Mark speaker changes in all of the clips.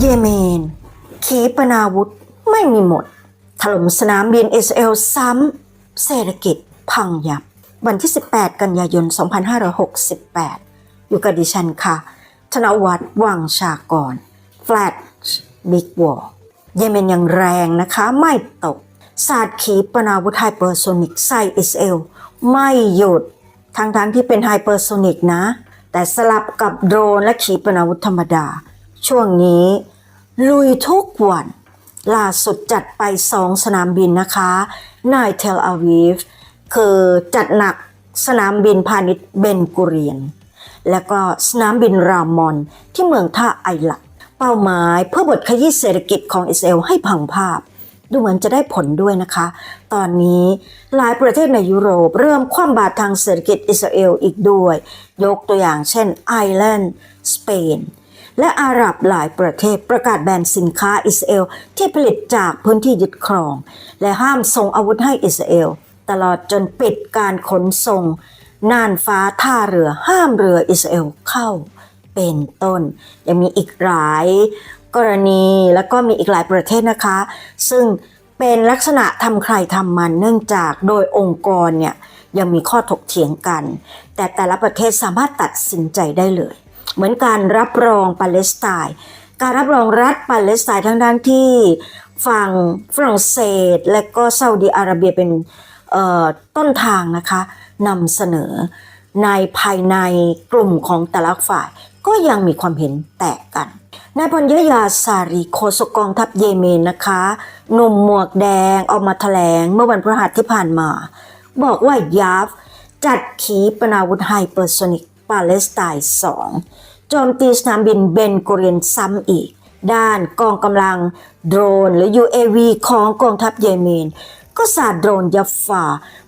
Speaker 1: เยเมน ขีปนาวุธไม่มีหมด ถล่มสนามบินอิสราเอลซ้ำ เศรษฐกิจพังยับ วันที่ 18 กันยายน 2568 อยู่กับดิฉันค่ะ ธนวัฒน์วังชากร แฟลตบิ๊กวอลเยเมนยังแรงนะคะไม่ตกสาดขีปนาวุธไฮเปอร์โซนิกใส่อิสเอลไม่หยุดทั้งๆที่เป็นไฮเปอร์โซนิกนะ แต่สลับกับโดรนและขีปนาวุธธรรมดา ช่วงนี้ ลุยทุกวัน ล่าสุดจัดไปสองสนามบินนะคะในเทลอาวีฟคือจัดหนักสนามบินพาณิชย์เบนกุเรียน และก็สนามบินรามอนที่เมืองท่าไอหลัก เป้าหมายเพื่อบทขยี้เศรษฐกิจของอิสราเอลให้พังภาพ ดูเหมือนจะได้ผลด้วยนะคะ ตอนนี้หลายประเทศในยุโรปเริ่มคว่ำบาตรทางเศรษฐกิจอิสราเอลอีกด้วย ยกตัวอย่างเช่นไอร์แลนด์สเปน และอาหรับหลายประเทศประกาศแบนสินค้าอิสราเอลที่ผลิตจากพื้นที่ยึดครอง และห้ามส่งอาวุธให้อิสราเอล ตลอดจนปิดการขนส่งน่านฟ้าท่าเรือห้ามเรืออิสราเอลเข้าเป็นต้น ยังมีอีกหลายกรณีแล้วก็มีอีกหลายประเทศนะคะ ซึ่งเป็นลักษณะทำใครทำมันเนื่องจากโดยองค์กรเนี่ยยังมีข้อถกเถียงกัน แต่แต่ละประเทศสามารถตัดสินใจได้เลย เหมือนการรับรองปาเลสไตน์การรับรองรัฐปาเลสไตน์ทั้งด้านที่ฝั่งฝรั่งเศส และก็ซาอุดีอาระเบียเป็นต้นทางนะคะนำเสนอในภายในกลุ่มของแต่ละฝ่าย ก็ยังมีความเห็นแตกกันนายพลยยาซารีโคศกกองทัพเยเมนนะคะหนุ่มหมวกแดงออกมาแถลงเมื่อวันพฤหัสที่ผ่านมา บอกว่ายาฟจัดขีปนาวุธไฮเปอร์โซนิก ปาเลสไตน์2โจมตีสนามบินเบนกุเรียนซ้ำอีก ด้านกองกำลังโดรนหรือ UAV ของกองทัพเยเมน ก็สาดโดรนยัฟฟา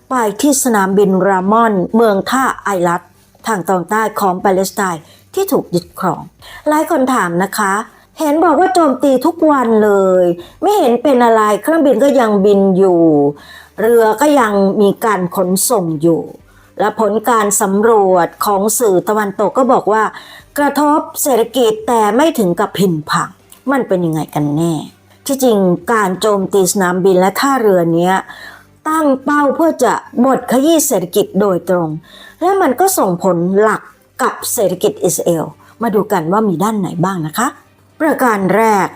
Speaker 1: ไปที่สนามบินรามอน เมืองท่าไอรัตทางตอนใต้ของปาเลสไตน์ที่ถูกยึดครอง หลายคนถามนะคะ เห็นบอกว่าโจมตีทุกวันเลย ไม่เห็นเป็นอะไรเครื่องบินก็ยังบินอยู่ เรือก็ยังมีการขนส่งอยู่ และผลการสำรวจของสื่อตะวันตกก็บอกว่า กระทบเศรษฐกิจแต่ไม่ถึงกับพินพัง มันเป็นยังไงกันแน่ ที่จริงการโจมตีสนามบินและท่าเรือนี้ตั้งเป้าเพื่อจะบดขยี้เศรษฐกิจโดยตรง และมันก็ส่งผลหลักกับเศรษฐกิจอิสราเอลมาดูกันว่ามีด้านไหนบ้างนะคะ ประการแรก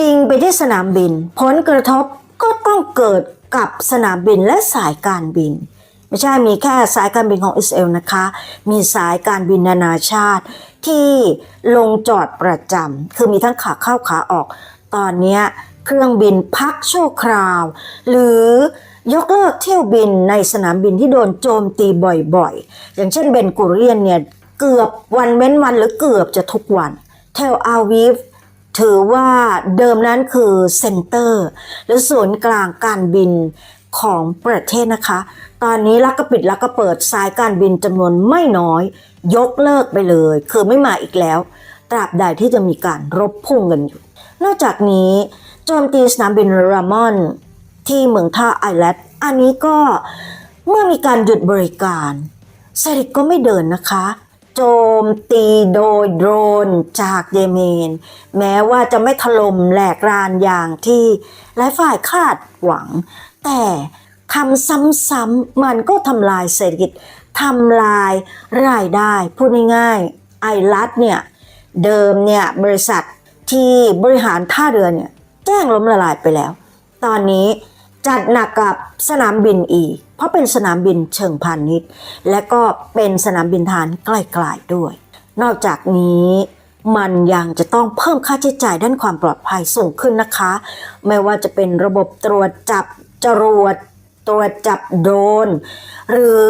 Speaker 1: ยิงไปที่สนามบิน ผลกระทบก็ต้องเกิดกับสนามบินและสายการบิน ไม่ใช่มีแค่สายการบินของอิสราเอลนะคะ มีสายการบินนานาชาติ ที่ลงจอดประจำคือมีทั้งขาเข้าขาออก ตอนนี้เครื่องบินพักชั่วคราว หรือยกเลิกเที่ยวบินในสนามบินที่โดนโจมตีบ่อยๆ อย่างเช่นเบนกุเรียนเนี่ย เกือบวันเว้นวันหรือเกือบจะทุกวัน เทลอาวีฟถือว่าเดิมนั้นคือเซ็นเตอร์ หรือศูนย์กลางการบินของประเทศนะคะ ตอนนี้ลักก็ปิดลักก็เปิดสายการบินจำนวนไม่น้อย ยกเลิกไปเลย คือไม่มาอีกแล้ว ตราบใดที่จะมีการรบพุ่งกันอยู่ นอกจากนี้โจมตีสนามบินรามอนที่เมืองท่าไอแลนด์อันนี้ก็เมื่อมีการหยุดบริการเศรษฐกิจก็ไม่เดินนะคะ โจมตีโดยโดรนจากเยเมน แม้ว่าจะไม่ถล่มแหลกรานอย่างที่หลายฝ่ายคาดหวัง แต่ ทำซ้ำๆมันก็ทำลายเศรษฐกิจทำลายรายได้ พูดง่ายๆไอรัฐเนี่ย เดิมเนี่ยบริษัทที่บริหารท่าเรือเนี่ยแจ้งล้มละลายไปแล้ว ตอนนี้จัดหนักกับสนามบินอีก เพราะเป็นสนามบินเชิงพาณิชย์ และก็เป็นสนามบินฐานใกล้ๆด้วย นอกจากนี้มันยังจะต้องเพิ่มค่าใช้จ่ายด้านความปลอดภัยสูงขึ้นนะคะ ไม่ว่าจะเป็นระบบตรวจจับจรวด ตรวจจับโดรนหรือ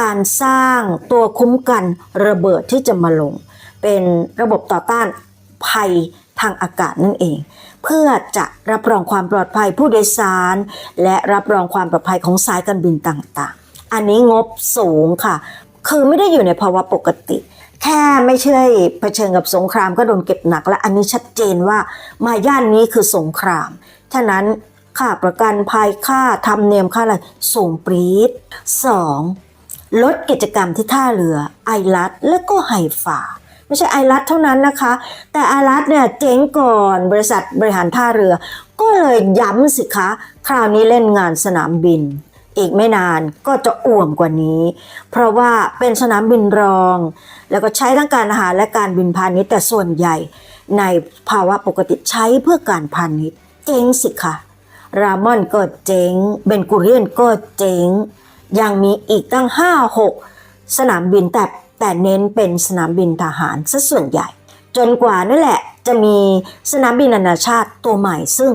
Speaker 1: การสร้างตัวคุ้มกันระเบิดที่จะมาลง เป็นระบบต่อต้านภัยทางอากาศนั่นเอง เพื่อจะรับรองความปลอดภัยผู้โดยสาร และรับรองความปลอดภัยของสายการบินต่างๆ อันนี้งบสูงค่ะ คือไม่ได้อยู่ในภาวะปกติ แค่ไม่ใช่เผชิญกับสงครามก็โดนเก็บหนัก และอันนี้ชัดเจนว่ามาย่านนี้คือสงครามฉะนั้น ค่าประกันภัยค่าธรรมเนียมค่าอะไรสูงปรี๊ดสองลดกิจกรรมที่ท่าเรือไอรัดและก็ไฮฟาไม่ใช่ไอรัฐเท่านั้นนะคะ แต่ไอรัฐเนี่ยเจ๊งก่อนบริษัทบริหารท่าเรือ ก็เลยย้ำสิคะ คราวนี้เล่นงานสนามบิน อีกไม่นานก็จะอ่วมกว่านี้ เพราะว่าเป็นสนามบินรอง แล้วก็ใช้ทั้งการอาหารและการบินพาณิชย์แต่ส่วนใหญ่ ในภาวะปกติใช้เพื่อการพาณิชย์เจ๊งสิคะ รามอนก็เจ๊งเบนกุเรียนก็เจ๊งยังมีอีกตั้ง 5-6 สนามบินแต่แต่เน้นเป็นสนามบินทหารซะส่วนใหญ่ จนกว่านั่นแหละจะมีสนามบินนานาชาติตัวใหม่ซึ่ง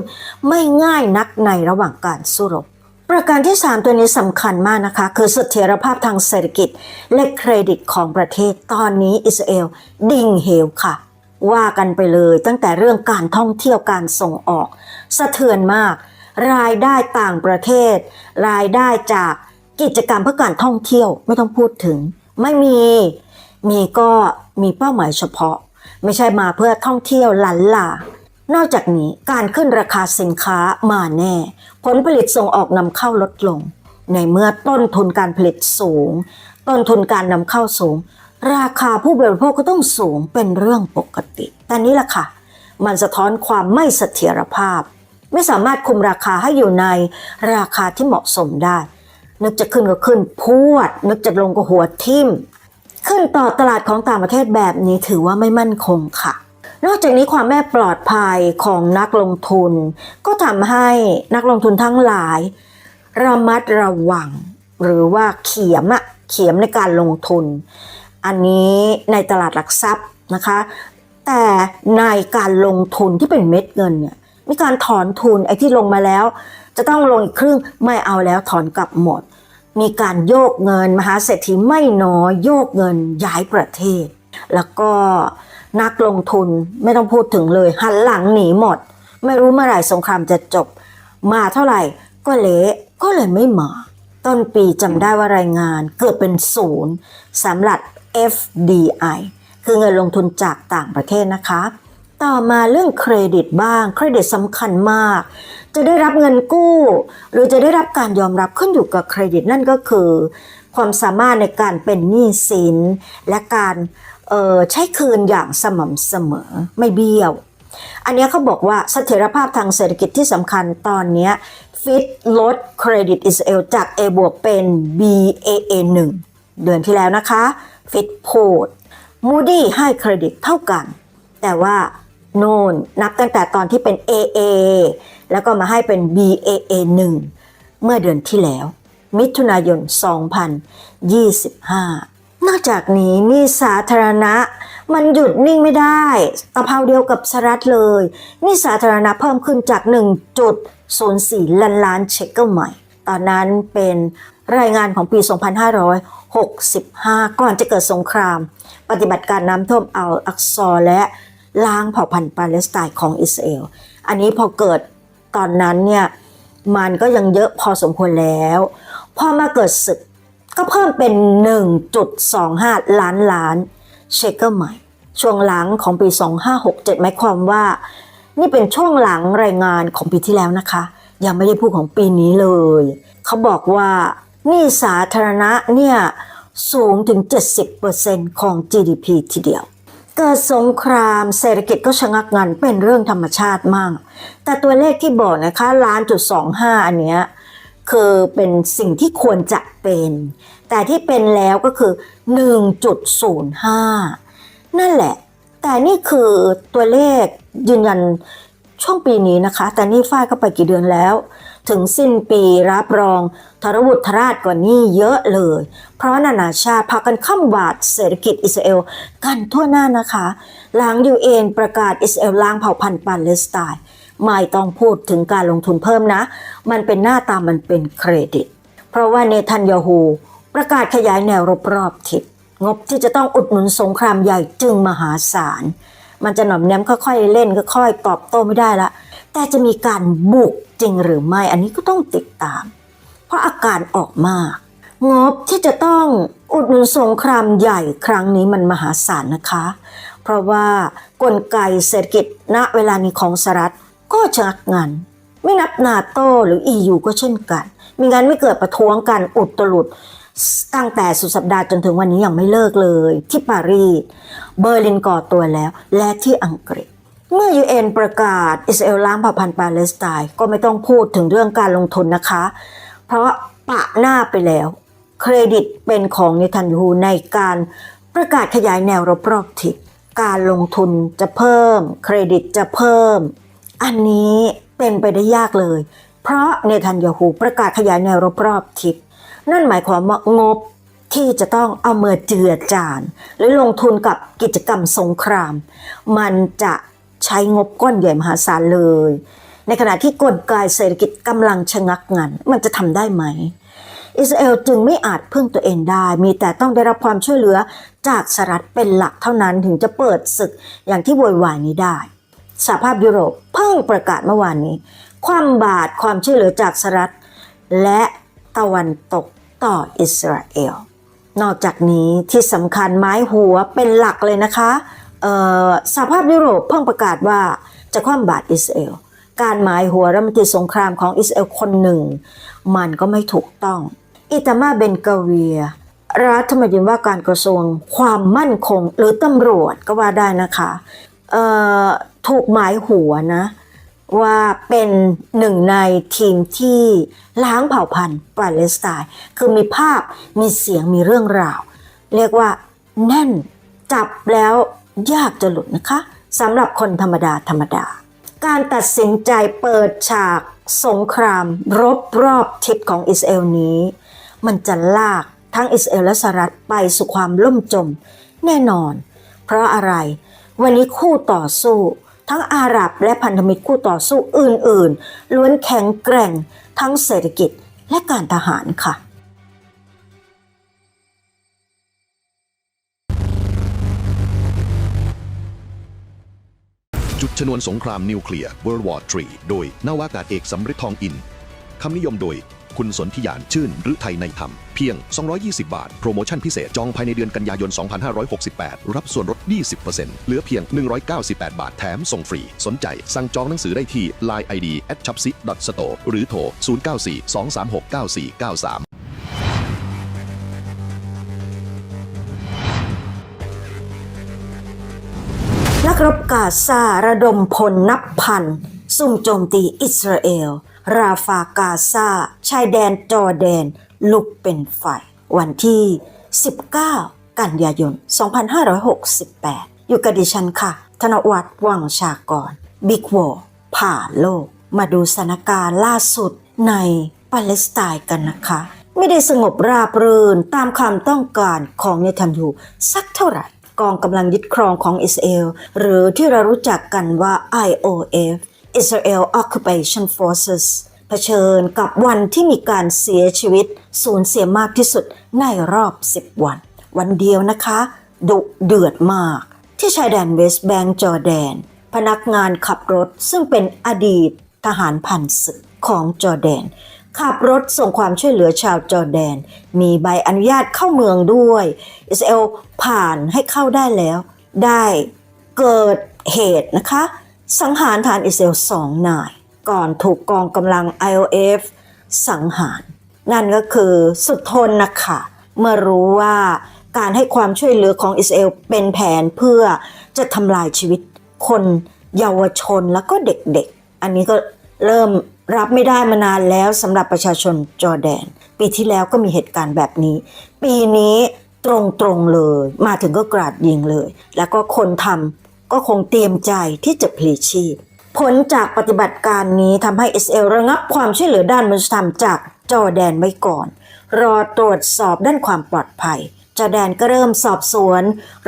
Speaker 1: ไม่ง่ายนักในระหว่างการสู้รบ ประการที่ 3 ตัวนี้สำคัญมากนะคะ คือเสถียรภาพทางเศรษฐกิจและเครดิตของประเทศตอนนี้อิสราเอลดิ่งเหวค่ะ ว่ากันไปเลยตั้งแต่เรื่องการท่องเที่ยวการส่งออก สะเทือนมาก รายได้ต่างประเทศ รายได้จากกิจกรรมเพื่อการท่องเที่ยวไม่ต้องพูดถึง ไม่มีมีก็มีเป้าหมายเฉพาะ ไม่ใช่มาเพื่อท่องเที่ยวหลันหลานอกจากนี้การขึ้นราคาสินค้ามาแน่ ผลผลิตส่งออกนำเข้าลดลง ในเมื่อต้นทุนการผลิตสูง ต้นทุนการนำเข้าสูง ราคาผู้บริโภคก็ต้องสูงเป็นเรื่องปกติ แต่นี่แหละค่ะ มันสะท้อนความไม่เสถียรภาพ ไม่สามารถคุมราคาให้อยู่ในราคาที่เหมาะสมได้ นึกจะขึ้นก็ขึ้นพวด นึกจะลงก็หัวทิ่ม ขึ้นต่อตลาดของต่างประเทศแบบนี้ถือว่าไม่มั่นคงค่ะ นอกจากนี้ความไม่ปลอดภัยของนักลงทุน ก็ทำให้นักลงทุนทั้งหลาย ระมัดระวัง หรือว่าเขียมอะเขียมในการลงทุน อันนี้ในตลาดหลักทรัพย์นะคะ แต่ในการลงทุนที่เป็นเม็ดเงินเนี่ย มีการถอนทุนไอ้ที่ลงมาแล้ว จะต้องลงอีกครึ่งไม่เอาแล้วถอนกลับหมด มีการโยกเงินมหาเศรษฐีไม่น้อยโยกเงินย้ายประเทศ แล้วก็นักลงทุนไม่ต้องพูดถึงเลย หันหลังหนีหมด ไม่รู้เมื่อไหร่สงครามจะจบ มาเท่าไหร่ก็เละก็เลยไม่มาต้นปีจำได้ว่ารายงานเกิดเป็นศูนย์สำหรับ FDI คือเงินลงทุนจากต่างประเทศนะคะ ต่อมาเรื่องเครดิตบ้าง เครดิตสำคัญมาก จะได้รับเงินกู้ หรือจะได้รับการยอมรับขึ้นอยู่กับเครดิตนั่นก็คือ ความสามารถในการเป็นหนี้สิน และการใช้คืนอย่างสม่ำเสมอไม่เบี้ยว อันนี้เขาบอกว่าเสถียรภาพทางเศรษฐกิจที่สำคัญตอนนี้ฟิตลดเครดิตอิสเอลจาก A บวกเป็น BAA 1เดือนที่แล้วนะคะ ฟิตโพดมูดี้ให้เครดิตเท่ากัน แต่ว่า โน่นนับตั้งแต่ตอนที่เป็น AA แล้วก็มาให้เป็น BAA 1เมื่อเดือนที่แล้ว มิถุนายน 2025 นอกจากนี้นี่สาธารณะ มันหยุดนิ่งไม่ได้ตะเภาเดียวกับสหรัฐเลยนี่สาธารณะเพิ่มขึ้นจาก 1.04 ล้านล้านเช็คเกิลใหม่ ตอนนั้นเป็นรายงานของปี 2565 ก่อนจะเกิดสงคราม ปฏิบัติการน้ำท่วมอัลอักซอร์และ ล้างเผ่าพันธุ์ปาเลสไตน์ของอิสราเอล อันนี้พอเกิดตอนนั้นเนี่ยมันก็ยังเยอะพอสมควรแล้ว พอมาเกิดศึกก็เพิ่มเป็น 1.25 ล้านล้านเชคเกิลใหม่ ช่วงหลังของปี 2567 หมายความว่า นี่เป็นช่วงหลังรายงานของปีที่แล้วนะคะ ยังไม่ได้พูดของปีนี้เลย เขาบอกว่านี่สาธารณะเนี่ยสูงถึง 70%ของ GDP ทีเดียว เกิดสงครามเศรษฐกิจก็ชะงักงันเป็นเรื่องธรรมชาติมาก แต่ตัวเลขที่บอกนะคะล้านจุดสองห้าอันเนี้ยคือเป็นสิ่งที่ควรจะเป็น แต่ที่เป็นแล้วก็คือ 1.05 นั่นแหละ แต่นี่คือตัวเลขยืนยัน ช่วงปีนี้นะคะ แต่นี่ฝ้ายก็ไปกี่เดือนแล้ว ถึงสิ้นปีรับรองทรบุตรทราชกว่านี้เยอะเลย เพราะนานาชาติพากันข้ามบาดเศรษฐกิจอิสราเอลกันทั่วหน้านะคะหลังยูเอ็นประกาศอิสราเอลล้างเผ่าพันธุ์ปาเลสไตน์ไม่ต้องพูดถึงการลงทุนเพิ่มนะ มันเป็นหน้าตามันเป็นเครดิต เพราะว่าเนทันยาฮูประกาศขยายแนวรบรอบทิศงบที่จะต้องอุดหนุนสงครามใหญ่จึงมหาศาล มันจะหน่อมแนมค่อยๆเล่นค่อยๆตอบโต้ไม่ได้ละแต่จะมีการบุกจริงหรือไม่อันนี้ก็ต้องติดตาม เพราะอาการออกมากงบที่จะต้องอุดหนุนสงครามใหญ่ครั้งนี้มันมหาศาลนะคะ เพราะว่ากลไกเศรษฐกิจณเวลานี้ของสหรัฐก็ชะงักงัน ไม่นับนาโตหรือ EU ก็เช่นกัน มีงานไม่เกิดประท้วงกันอุดตลุด ตั้งแต่สุดสัปดาห์จนถึงวันนี้ยังไม่เลิกเลย ที่ปารีสเบอร์ลินก่อตัวแล้ว และที่อังกฤษ เมื่อ UN ประกาศอิสราเอลล้างเผ่าพันธุ์ปาเลสไตน์ก็ไม่ต้องพูดถึงเรื่องการลงทุนนะคะ เพราะปะหน้าไปแล้ว เครดิตเป็นของเนทันยูฮูในการประกาศขยายแนวรบรอบทิศการลงทุนจะเพิ่ม เครดิตจะเพิ่ม อันนี้เป็นไปได้ยากเลย เพราะเนทันยาฮูประกาศขยายแนวรบรอบทิศ นั่นหมายความว่างบที่จะต้องเอาเมื่อเจือจาน หรือลงทุนกับกิจกรรมสงคราม มันจะใช้งบก้อนใหญ่มหาศาลเลย ในขณะที่กลไกเศรษฐกิจกำลังชะงักงัน มันจะทำได้ไหม อิสราเอลจึงไม่อาจพึ่งตัวเองได้ มีแต่ต้องได้รับความช่วยเหลือจากสหรัฐเป็นหลักเท่านั้นถึงจะเปิดศึกอย่างที่โวยวายนี้ได้สหภาพยุโรปเพิ่งประกาศเมื่อวานนี้ ความบาตรความช่วยเหลือจากสหรัฐและตะวันตก ต่ออิสราเอล นอกจากนี้ที่สำคัญไม้หัวเป็นหลักเลยนะคะสหภาพยุโรปเพิ่งประกาศว่าจะคว่ำบาตรอิสราเอล การหมายหัวรัฐมนตรีสงครามของอิสราเอลคนหนึ่ง มันก็ไม่ถูกต้อง อิตามาเบนกาเวีย รัฐมนตรีว่าการกระทรวงความมั่นคง หรือตำรวจก็ว่าได้นะคะถูกหมายหัวนะ ว่าเป็นหนึ่งในทีมที่ล้างเผ่าพันธุ์ปาเลสไตน์คือมีภาพมีเสียงมีเรื่องราว เรียกว่าแน่นจับแล้วยากจะหลุดนะคะสำหรับคนธรรมดาธรรมดา การตัดสินใจเปิดฉากสงคราม รบรอบทิศของอิสราเอลนี้ มันจะลากทั้งอิสราเอลและสหรัฐไปสู่ความล่มจม แน่นอน เพราะอะไร วันนี้คู่ต่อสู้ ทั้งอาหรับและพันธมิตรคู่ต่อสู้อื่นๆ ล้วนแข็งแกร่งทั้งเศรษฐกิจและการทหารค่ะ
Speaker 2: จุดชนวนสงครามนิวเคลียร์ World War III โดยนาวากาศเอกสำริดทองอิน คำนิยมโดย คุณสนธิยานชื่นหรือไทยในธรรม เพียง 220 บาท โปรโมชั่นพิเศษจองภายในเดือนกันยายน 2568 รับส่วนลด 20%เหลือเพียง 198 บาทแถมส่งฟรี สนใจ สั่งจองหนังสือได้ที่ Line ID at c h a p s i store หรือโทร 094 236 9493
Speaker 1: นักรบกาซาระดมพลนับพันซุ่มโจมตีอิสราเอล ราฟากาซาชายแดนจอร์แดน ลุกเป็นไฟ วันที่ 19 กันยายน 2568 อยู่กับดิฉันค่ะ ธนวัฒน์วังชากร บิ๊กวอผ่าโลก มาดูสถานการณ์ล่าสุดในปาเลสไตน์กันนะคะ ไม่ได้สงบราบรื่นตามความต้องการของเนทันยูสักเท่าไหร่ กองกำลังยึดครองของอิสราเอลหรือที่เรารู้จักกันว่า IOF Israel Occupation Forces เผชิญกับวันที่มีการเสียชีวิต สูญเสียมากที่สุดในรอบ 10 วัน วันเดียวนะคะ ดุเดือดมาก ที่ชายแดนเวสต์แบงก์จอร์แดน พนักงานขับรถซึ่งเป็นอดีตทหารผ่านศึกของจอร์แดน ขับรถส่งความช่วยเหลือชาวจอร์แดน มีใบอนุญาตเข้าเมืองด้วยอิสราเอลผ่านให้เข้าได้แล้ว ได้เกิดเหตุนะคะ สังหารฐานอิสราเอลสองนาย ก่อนถูกกองกำลัง IOF สังหาร นั่นก็คือสุดทนนะคะเมื่อรู้ว่าการให้ความช่วยเหลือของอิสราเอลเป็นแผนเพื่อจะทำลายชีวิตคนเยาวชนแล้วก็เด็กๆ อันนี้ก็เริ่มรับไม่ได้มานานแล้วสำหรับประชาชนจอร์แดน ปีที่แล้วก็มีเหตุการณ์แบบนี้ ปีนี้ตรงๆเลย มาถึงก็กราดยิงเลย แล้วก็คนทำ ก็คงเตรียมใจที่จะพลีชีพ ผลจากปฏิบัติการนี้ทำให้อิสราเอลระงับความช่วยเหลือด้านมนุษยธรรมจากจอแดนไว้ก่อน รอตรวจสอบด้านความปลอดภัยจอแดนก็เริ่มสอบสวน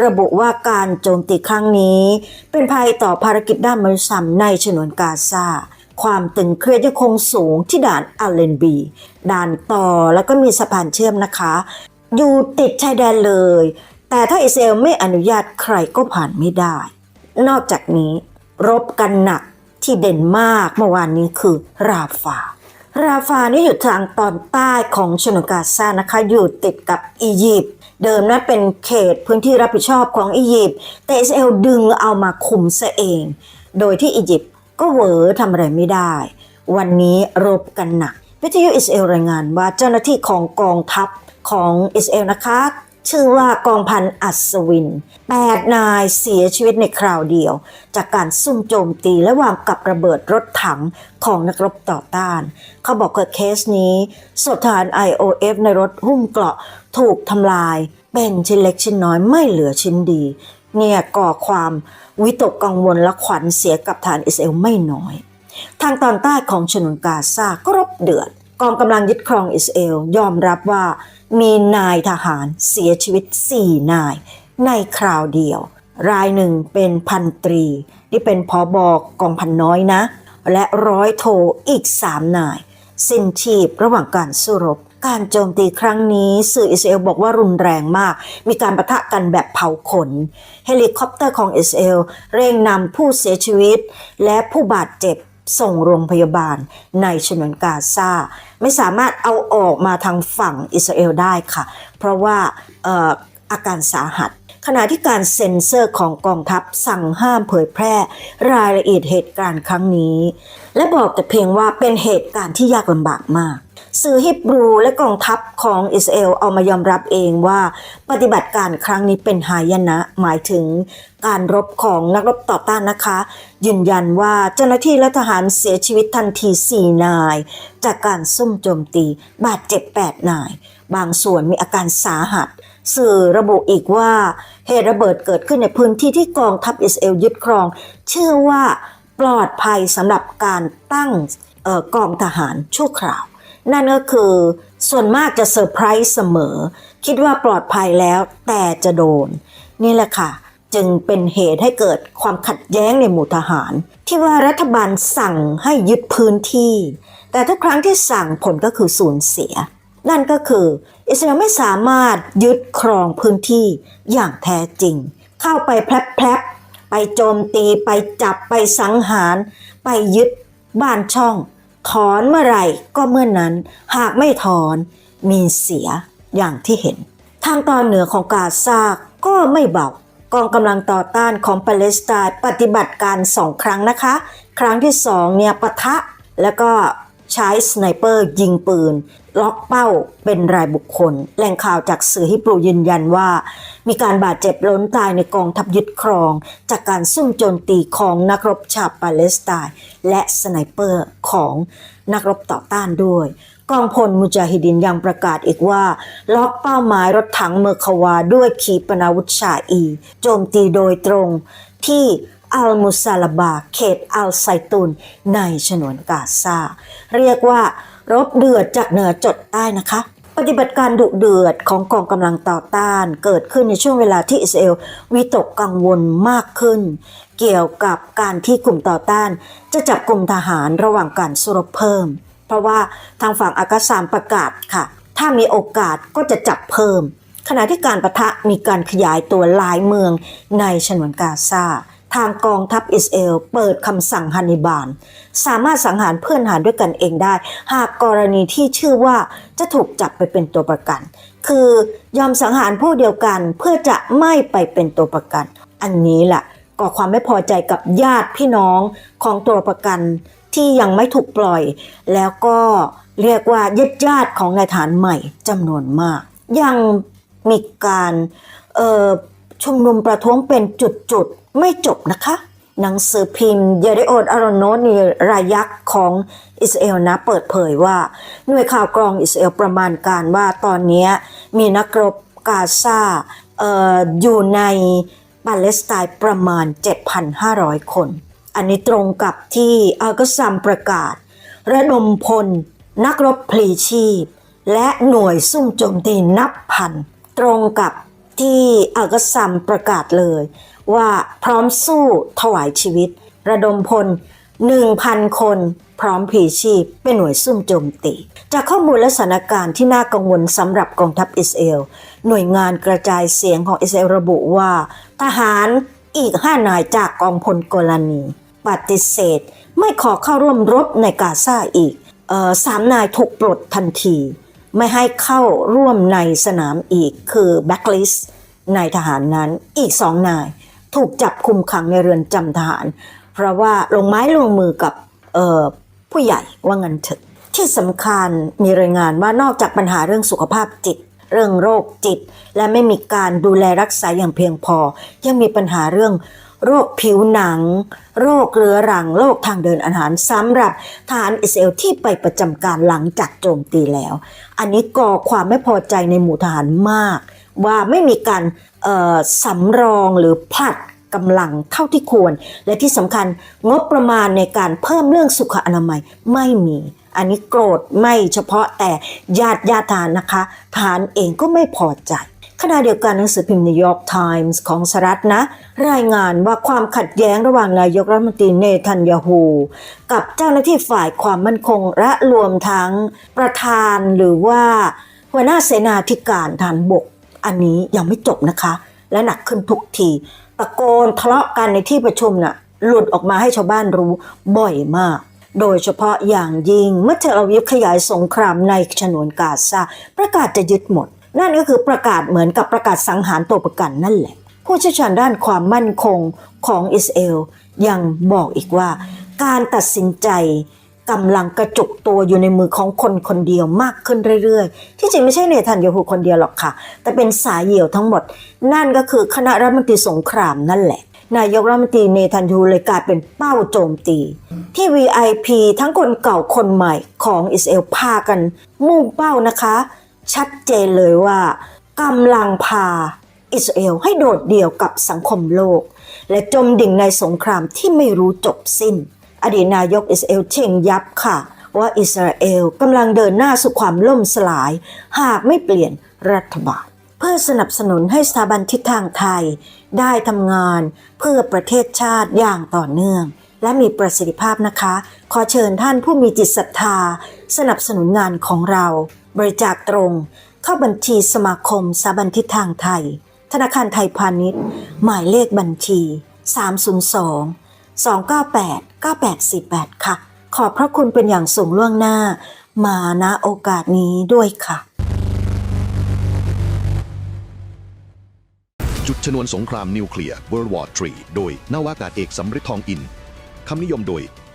Speaker 1: ระบุว่าการโจมตีครั้งนี้ เป็นภัยต่อภารกิจด้านมนุษยธรรมในฉนวนกาซาความตึงเครียดยังคงสูงที่ด่านอัลเลนบี ด่านต่อแล้วก็มีสะพานเชื่อมนะคะ อยู่ติดชายแดนเลย แต่ถ้าอิสราเอลไม่อนุญาตใครก็ผ่านไม่ได้ นอกจากนี้ รบกันหนักที่เด่นมากเมื่อวานนี้คือราฟา ราฟานี่อยู่ทางตอนใต้ของชนกาซานะคะ อยู่ติดกับอียิปต์เดิมนั้นเป็นเขตพื้นที่รับผิดชอบของอียิปต์แต่อิสราเอลดึงเอามาคุมซะเอง โดยที่อียิปต์ก็เหวอทำอะไรไม่ได้ วันนี้รบกันหนักวิทยุอิสราเอลรายงานว่าเจ้าหน้าที่ของกองทัพของอิสราเอลนะคะ ชื่อว่ากองพันอัศวิน 8 นายเสียชีวิตในคราวเดียว จากการซุ่มโจมตีและวางกับระเบิดรถถังของนักรบต่อต้าน เขาบอกว่าเคสนี้สถาน IOF ในรถหุ้มเกราะถูกทำลาย เป็นชิ้นเล็กชิ้นน้อยไม่เหลือชิ้นดี เนี่ยก่อความวิตกกังวลและขวัญเสียกับฐานอิสราเอลไม่น้อย ทางตอนใต้ของฉนวนกาซาก็รบเดือด กองกำลังยึดครองอิสราเอลยอมรับว่า มีนายทหารเสียชีวิต4นาย ในคราวเดียว รายหนึ่งเป็นพันตรีที่เป็นพอบอกกองพันน้อยนะ และร้อยโทอีก3นาย สิ้นชีพระหว่างการสู้รบ การโจมตีครั้งนี้สื่ออิสราเอลบอกว่ารุนแรงมาก มีการประทะกันแบบเผาขน เฮลิคอปเตอร์ของอิสราเอลเร่งนำผู้เสียชีวิต และผู้บาดเจ็บ ส่งโรงพยาบาลในชนวนกาซาไม่สามารถเอาออกมาทางฝั่งอิสราเอลได้ค่ะ เพราะว่าออาการสาหัส ขณะที่การเซ็นเซอร์ของกองทัพสั่งห้ามเผยแพร่ รายละเอียดเหตุการณ์ครั้งนี้ และบอกแต่เพียงว่าเป็นเหตุการณ์ที่ยากลำบากมาก สื่อฮิบรูและกองทัพของอิสราเอลเอามายอมรับเองว่าปฏิบัติการครั้งนี้เป็นหายนะ หมายถึงการรบของนักรบต่อต้านนะคะ ยืนยันว่าเจ้าหน้าที่และทหารเสียชีวิตทันที4นาย จากการซุ่มโจมตี บาดเจ็บ8นาย บางส่วนมีอาการสาหัส สื่อระบุอีกว่าเหตุระเบิดเกิดขึ้นในพื้นที่ที่กองทัพอิสราเอลยึดครอง เชื่อว่าปลอดภัยสำหรับการตั้งออกองทหารชั่วคราว นั่นก็คือส่วนมากจะเซอร์ไพรส์เสมอ คิดว่าปลอดภัยแล้วแต่จะโดน นี่แหละค่ะ จึงเป็นเหตุให้เกิดความขัดแย้งในหมู่ทหาร ที่ว่ารัฐบาลสั่งให้ยึดพื้นที่ แต่ทุกครั้งที่สั่งผลก็คือสูญเสีย นั่นก็คือ อิสราเอลไม่สามารถยึดครองพื้นที่อย่างแท้จริง เข้าไปแพลบไปโจมตีไปจับไปสังหาร ไปยึดบ้านช่อง ถอนเมื่อไหร่ก็เมื่อนนั้น หากไม่ถอนมีเสียอย่างที่เห็น ทางตอนเหนือของกาซาก็ไม่เบากองกำลังต่อต้านของปาเลสไตน์ปฏิบัติการสองครั้งนะคะ ครั้งที่สองเนี่ยปะทะแล้วก็ ใช้สไนเปอร์ยิงปืน ล็อกเป้าเป็นรายบุคคล แหล่งข่าวจากสื่อฮิบรูยืนยันว่า มีการบาดเจ็บล้นตายในกองทัพยึดครอง จากการซุ่มโจมตีของนักรบชาวปาเลสไตน์และสไนเปอร์ของนักรบต่อต้านด้วยกองพลมุจาฮิดินยังประกาศอีกว่า ล็อกเป้าหมายรถถังเมอร์ควาด้วยขีปนาวุธชาอี โจมตีโดยตรงที่ อัลมุซาลาบา เขตอัลไซตุนในฉนวนกาซา เรียกว่ารบเดือดจากเหนือจดใต้นะคะ ปฏิบัติการดุเดือดของกองกำลังต่อต้านเกิดขึ้นในช่วงเวลาที่อิสราเอลวิตกกังวลมากขึ้น เกี่ยวกับการที่กลุ่มต่อต้าน จะจับกลุ่มทหารระหว่างการสู้รบเพิ่ม เพราะว่าทางฝั่งอากาซามประกาศค่ะ ถ้ามีโอกาสก็จะจับเพิ่ม ขณะที่การประทะมีการขยายตัวหลายเมืองในฉนวนกาซาางกองทัพอิสราเอลเปิดคำสั่งฮันนิบาล สามารถสังหารเพื่อนหารด้วยกันเองได้ หากกรณีที่ชื่อว่าจะถูกจับไปเป็นตัวประกัน คือยอมสังหารผู้เดียวกันเพื่อจะไม่ไปเป็นตัวประกัน อันนี้แหละก่อความไม่พอใจกับญาติพี่น้องของตัวประกันที่ยังไม่ถูกปล่อย แล้วก็เรียกว่าญาติญาติของนายฐานใหม่จำนวนมาก ยังมีการชุมนุมประท้วงเป็นจุดๆ ไม่จบนะคะ หนังสือพิมพ์เยเดโอดอารอนโนนีรายยักษ์ของอิสราเอลนะเปิดเผยว่า หน่วยข่าวกรองอิสราเอลประมาณการว่าตอนนี้มีนักรบกาซาออยู่ในปาเลสไตน์ประมาณ 7,500 คน อันนี้ตรงกับที่อัลกซัมประกาศ ระดมพล นักรบพลีชีพ และหน่วยซุ่มโจมตีนับพัน ตรงกับที่อัลกซัมประกาศเลย ว่าพร้อมสู้ถวายชีวิต ระดมพล 1,000 คน พร้อมพลีชีพเป็นหน่วยซุ่มโจมตี จากข้อมูลและสถานการณ์ที่น่ากังวลสำหรับกองทัพอิสราเอลหน่วยงานกระจายเสียงของอิสราเอลระบุว่า ทหารอีก5นายจากกองพลโกลานีปฏิเสธ ไม่ขอเข้าร่วมรบในกาซาอีกออสามนายถูกปลดทันที ไม่ให้เข้าร่วมในสนามอีกคือแบ็คลิสนายทหารนั้นอีกสองนาย ถูกจับคุมขังในเรือนจำทหาร เพราะว่าลงไม้ลงมือกับผู้ใหญ่ว่างันเถอะที่สำคัญมีรายงานว่านอกจากปัญหาเรื่องสุขภาพจิต เรื่องโรคจิต และไม่มีการดูแลรักษาอย่างเพียงพอ ยังมีปัญหาเรื่องโรคผิวหนัง โรคเรื้อรัง โรคทางเดินอาหารสำหรับทหารอิสราเอลที่ไปประจำการหลังจากโจมตีแล้ว อันนี้ก่อความไม่พอใจในหมู่ทหารมาก ว่าไม่มีการ สำรองหรือผลัดกำลังเท่าที่ควร และที่สำคัญงบประมาณในการเพิ่มเรื่องสุขอนามัยไม่มี อันนี้โกรธไม่เฉพาะแต่ญาติญาติทารนะคะ ทารเองก็ไม่พอใจขณะเดียวกันหนังสือพิมพ์นิวยอร์กไทมส์ของสหรัฐนะ รายงานว่าความขัดแย้งระหว่างนายกรัฐมนตรีเนทันยาฮูกับเจ้าหน้าที่ฝ่ายความมั่นคงและรวมทั้งประธานหรือว่าหัวหน้าเสนาธิการฐานบก อันนี้ยังไม่จบนะคะ และหนักขึ้นทุกทีตะโกนทะเลาะกันในที่ประชุมน่ะหลุดออกมาให้ชาวบ้านรู้บ่อยมาก โดยเฉพาะอย่างยิ่งเมื่อเทลอาวิฟขยายสงครามในฉนวนกาซาประกาศจะยึดหมด นั่นก็คือประกาศเหมือนกับประกาศสังหารตัวประกันนั่นแหละ ผู้เชี่ยวชาญด้านความมั่นคงของอิสราเอลยังบอกอีกว่า การตัดสินใจ กำลังกระจุกตัวอยู่ในมือของคนคนเดียวมากขึ้นเรื่อยๆ ที่จริงไม่ใช่เนทันยาฮูคนเดียวหรอกค่ะ แต่เป็นสายเหี่ยวทั้งหมด นั่นก็คือคณะรัฐมนตรีสงครามนั่นแหละ นายกรัฐมนตรีเนทันยูเลยกลายเป็นเป้าโจมตี ที่ VIP ทั้งคนเก่าคนใหม่ของอิสราเอลพากัน มุ่งเป้านะคะ ชัดเจนเลยว่ากำลังพาอิสราเอลให้โดดเดี่ยวกับสังคมโลก และจมดิ่งในสงครามที่ไม่รู้จบสิ้น อดีตนายกอิสราเอลเช่งยับค่ะ ว่าอิสราเอลกำลังเดินหน้าสู่ความล่มสลาย หากไม่เปลี่ยนรัฐบาล เพื่อสนับสนุนให้สถาบันทิศทางไทย ได้ทำงานเพื่อประเทศชาติอย่างต่อเนื่อง และมีประสิทธิภาพนะคะ ขอเชิญท่านผู้มีจิตศรัทธา สนับสนุนงานของเรา บริจาคตรง เข้าบัญชีสมาคมสถาบันทิศทางไทย ธนาคารไทยพาณิชย์ หมายเลขบัญชี 302 298 9848 ค่ะ ขอบพระคุณเป็นอย่างสูงล่วงหน้า มาณโอกาสนี้ด้วยค่ะ
Speaker 2: จุดชนวนสงครามนิวเคลียร์ World War 3โดยนาวากาศเอกสำริดทองอิน คำนิยมโดย